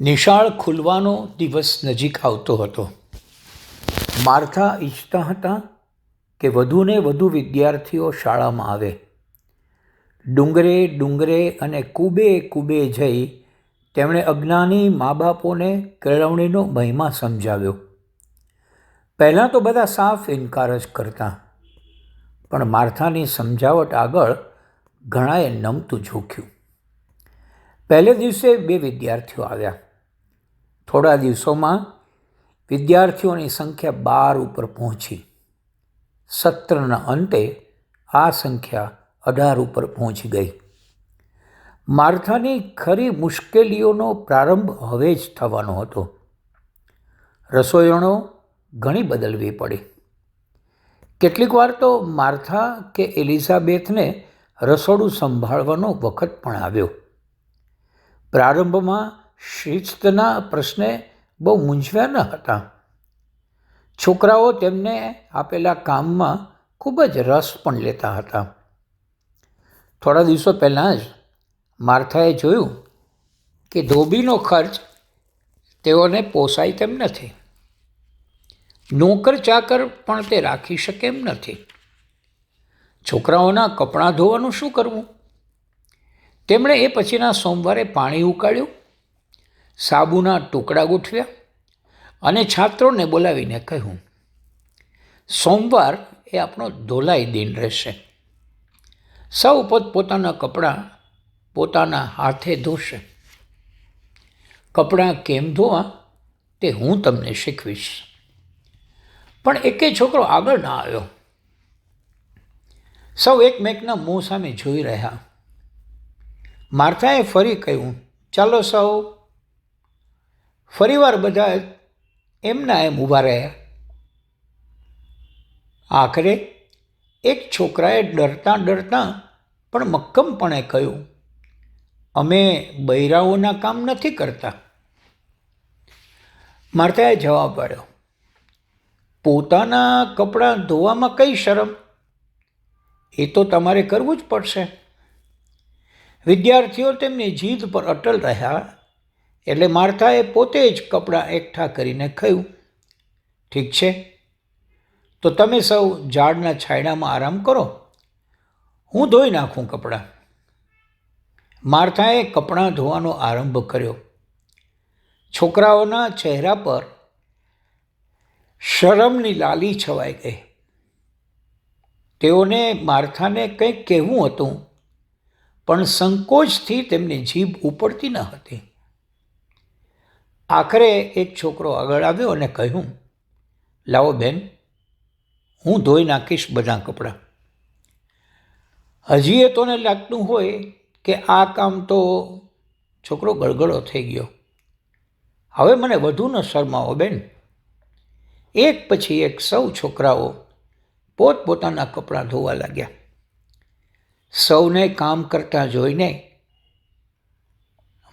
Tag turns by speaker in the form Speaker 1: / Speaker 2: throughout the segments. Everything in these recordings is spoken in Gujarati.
Speaker 1: નિશાળ ખુલવાનો દિવસ નજીક આવતો હતો. માર્થા ઈચ્છતા હતા કે વધુને વધુ વિદ્યાર્થીઓ શાળામાં આવે. ડુંગરે ડુંગરે અને કુબે કુબે જઈ તેમણે અજ્ઞાની મા બાપોને કેળવણીનો મહિમા સમજાવ્યો. પહેલાં તો બધા સાફ ઇનકાર જ કરતા. પણ માર્થાની સમજાવટ આગળ ઘણાએ નમતું ઝૂક્યું. પહેલે દિવસે બે વિદ્યાર્થીઓ આવ્યા. થોડા દિવસોમાં વિદ્યાર્થીઓની સંખ્યા બાર ઉપર પહોંચી. સત્રના અંતે આ સંખ્યા અઢાર ઉપર પહોંચી ગઈ. માર્થાની ખરી મુશ્કેલીઓનો પ્રારંભ હવે જ થવાનો હતો. રસોઈણો ઘણી બદલવી પડી. કેટલીક વાર તો માર્થા કે એલિઝાબેથને રસોડું સંભાળવાનો વખત પણ આવ્યો. પ્રારંભમાં શિસ્તના પ્રશ્ને બહુ મૂંઝવ્યા ન હતા. છોકરાઓ તેમને આપેલા કામમાં ખૂબ જ રસ પણ લેતા હતા. થોડા દિવસો પહેલાં જ માર્થાએ જોયું કે ધોબીનો ખર્ચ તેઓને પોસાય તેમ નથી. નોકર ચાકર પણ તે રાખી શકે એમ નથી. છોકરાઓના કપડાં ધોવાનું શું કરવું? તેમણે એ પછીના સોમવારે પાણી ઉકાળ્યું, સાબુના ટુકડા ગોઠવ્યા અને છાત્રોને બોલાવીને કહ્યું, સોમવાર એ આપણો ધોલાઈ દિન રહેશે. સૌ પોતપોતાના કપડાં પોતાના હાથે ધોશે. કપડાં કેમ ધોવા તે હું તમને શીખવીશ. પણ એકે છોકરો આગળ ના આવ્યો. સૌ એકમેકના મોં સામે જોઈ રહ્યા. માર્થાએ ફરી કહ્યું, ચાલો સૌ. ફરીવાર બધા એમના એમ ઊભા રહ્યા. આખરે એક છોકરાએ ડરતા ડરતા પણ મક્કમપણે કહ્યું, અમે બૈરાઓના કામ નથી કરતા. માર્થાએ જવાબ પાડ્યો પોતાના કપડાં ધોવામાં કઈ શરમ? એ તો તમારે કરવું જ પડશે. વિદ્યાર્થીઓ તેમની જીદ પર અટલ રહ્યા એટલે માર્થાએ પોતે જ કપડાં એકઠા કરીને ખયું. ઠીક છે? તો તમે સૌ ઝાડના છાંયડામાં આરામ કરો. હું ધોઈ નાખું કપડાં. માર્થાએ કપડાં ધોવાનો આરંભ કર્યો. છોકરાઓના ચહેરા પર શરમની લાલી છવાઈ ગઈ. તેઓને માર્થાને કંઈક કહેવું હતું, પણ સંકોચથી તેમની જીભ ઉપડતી ન હતી. આખરે એક છોકરો આગળ આવ્યો અને કહ્યું, લાવો બેન, હું ધોઈ નાખીશ બધા કપડાં. હજી એ તોને લાગતું હોય કે આ કામ તો છોકરો ગળગળો થઈ ગયો. હવે મને વધુ ન શરમાવો બેન. એક પછી એક સૌ છોકરાઓ પોતપોતાના કપડાં ધોવા લાગ્યા. સૌને કામ કરતા જોઈને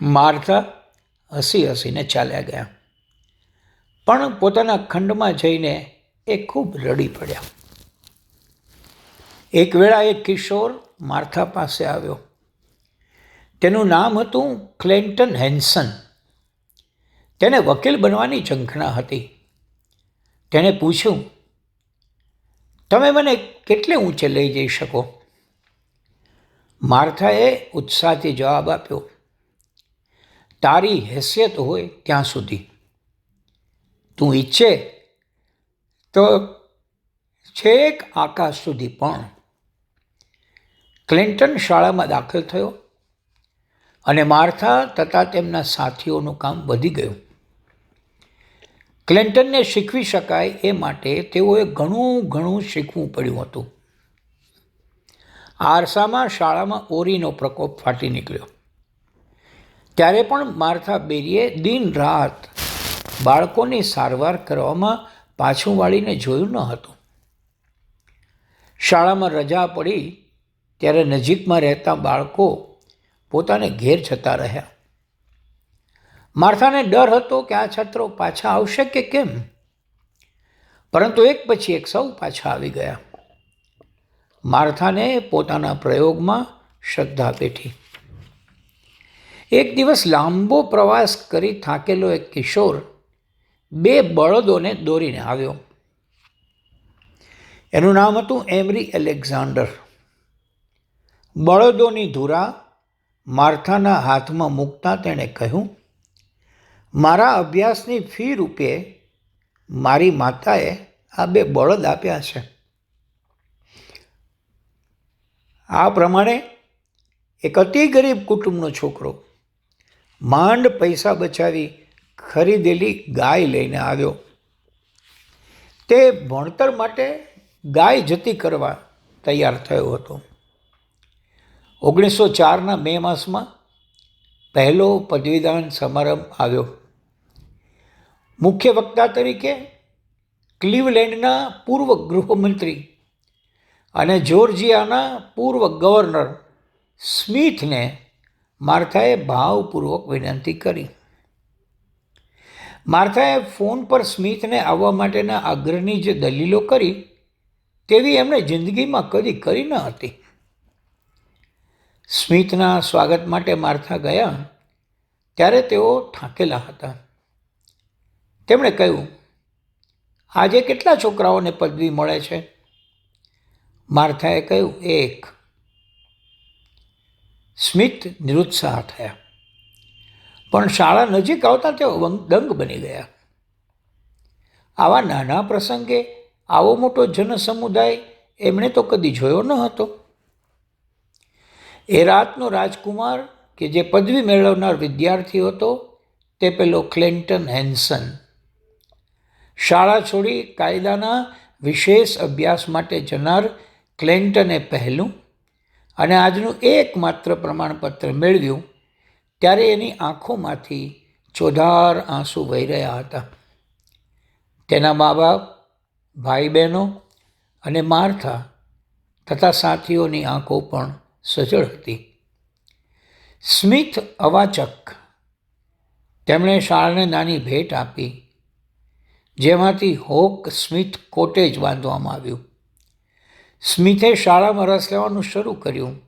Speaker 1: મારતા હસી હસીને ચાલ્યા ગયા. પણ પોતાના ખંડમાં જઈને એ ખૂબ રડી પડ્યા. એક વેળા એક કિશોર માર્થા પાસે આવ્યો. તેનું નામ હતું ક્લેન્ટન હેન્સન. તેને વકીલ બનવાની ઝંખના હતી. તેણે પૂછ્યું તમે મને કેટલે ઊંચે લઈ જઈ શકો? માર્થાએ ઉત્સાહથી જવાબ આપ્યો, તારી હેસિયત હોય ત્યાં સુધી. તું ઈચ્છે તો છેક આકાશ સુધી પણ. ક્લિન્ટન શાળામાં દાખલ થયો અને માર્થા તથા તેમના સાથીઓનું કામ વધી ગયું. ક્લિન્ટનને શીખવી શકાય એ માટે તેઓએ ઘણું ઘણું શીખવું પડ્યું હતું. આરસામાં શાળામાં ઓરીનો પ્રકોપ ફાટી નીકળ્યો. ત્યારે પણ માર્થા બેરીએ દિન રાત બાળકોની સારવાર કરવામાં પાછું વાળીને જોયું ન હતું. શાળામાં રજા પડી ત્યારે નજીકમાં રહેતા બાળકો પોતાને ઘેર જતા રહ્યા. માર્થાને ડર હતો કે આ છત્રો પાછા આવશે કે કેમ? પરંતુ એક પછી એક સૌ પાછા આવી ગયા. માર્થાને પોતાના પ્રયોગમાં શ્રદ્ધા પેઠી. એક દિવસ લાંબો પ્રવાસ કરી થાકેલો એક કિશોર બે બળદોને દોરીને આવ્યો. એનું નામ હતું એમરી એલેક્ઝાન્ડર. બળદોની ધૂરા માર્થાના હાથમાં મૂકતા તેણે કહ્યું મારા અભ્યાસની ફી રૂપે મારી માતાએ આ બે બળદ આપ્યા છે. આ પ્રમાણે એક અતિ ગરીબ કુટુંબનો છોકરો માંડ પૈસા બચાવી ખરીદેલી ગાય લઈને આવ્યો. તે ભણતર માટે ગાય જતી કરવા તૈયાર થયો હતો. ઓગણીસો ચારના મે માસમાં પહેલો પદવીદાન સમારંભ આવ્યો. મુખ્ય વક્તા તરીકે ક્લીવલેન્ડના પૂર્વ ગૃહમંત્રી અને જોર્જિયાના પૂર્વ ગવર્નર સ્મિથને માર્થાએ ભાવપૂર્વક વિનંતી કરી. માર્થાએ ફોન પર સ્મિથને આવવા માટેના આગ્રહની જે દલીલો કરી, તેવી એમણે જિંદગીમાં કદી કરી ન હતી. સ્મિથના સ્વાગત માટે માર્થા ગયા, ત્યારે તેઓ થાકેલા હતા. તેમણે કહ્યું, આજે કેટલા છોકરાઓને પદવી મળે છે? માર્થાએ કહ્યું, એક. સ્મિત નિરુત્સાહ થયા. પણ શાળા નજીક આવતા તેઓ દંગ બની ગયા. આવા નાના પ્રસંગે આવો મોટો જનસમુદાય એમણે તો કદી જોયો ન હતો. એ રાતનો રાજકુમાર કે જે પદવી મેળવનાર વિદ્યાર્થી હતો, તે પેલો ક્લેન્ટન હેન્સન. શાળા છોડી કાયદાના વિશેષ અભ્યાસ માટે જનાર ક્લેન્ટને પહેલું અને આજનું એકમાત્ર પ્રમાણપત્ર મેળવ્યું ત્યારે એની આંખોમાંથી ચોધાર આંસુ વહી રહ્યા હતા. તેના મા બાપ, ભાઈ બહેનો અને માર્થા તથા સાથીઓની આંખો પણ સજળ હતી. સ્મિથ અવાચક તેમણે શાળાને નાની ભેટ આપી જેમાંથી હોક સ્મિથ કોટેજ બાંધવામાં આવ્યું. સ્મિથે શાળામાં રસ લેવાનું શરૂ કર્યું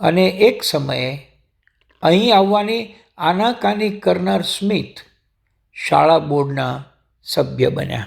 Speaker 1: અને એક સમયે અહીં આવવાની આનાકાની કરનાર સ્મિથ શાળા બોર્ડના સભ્ય બન્યા.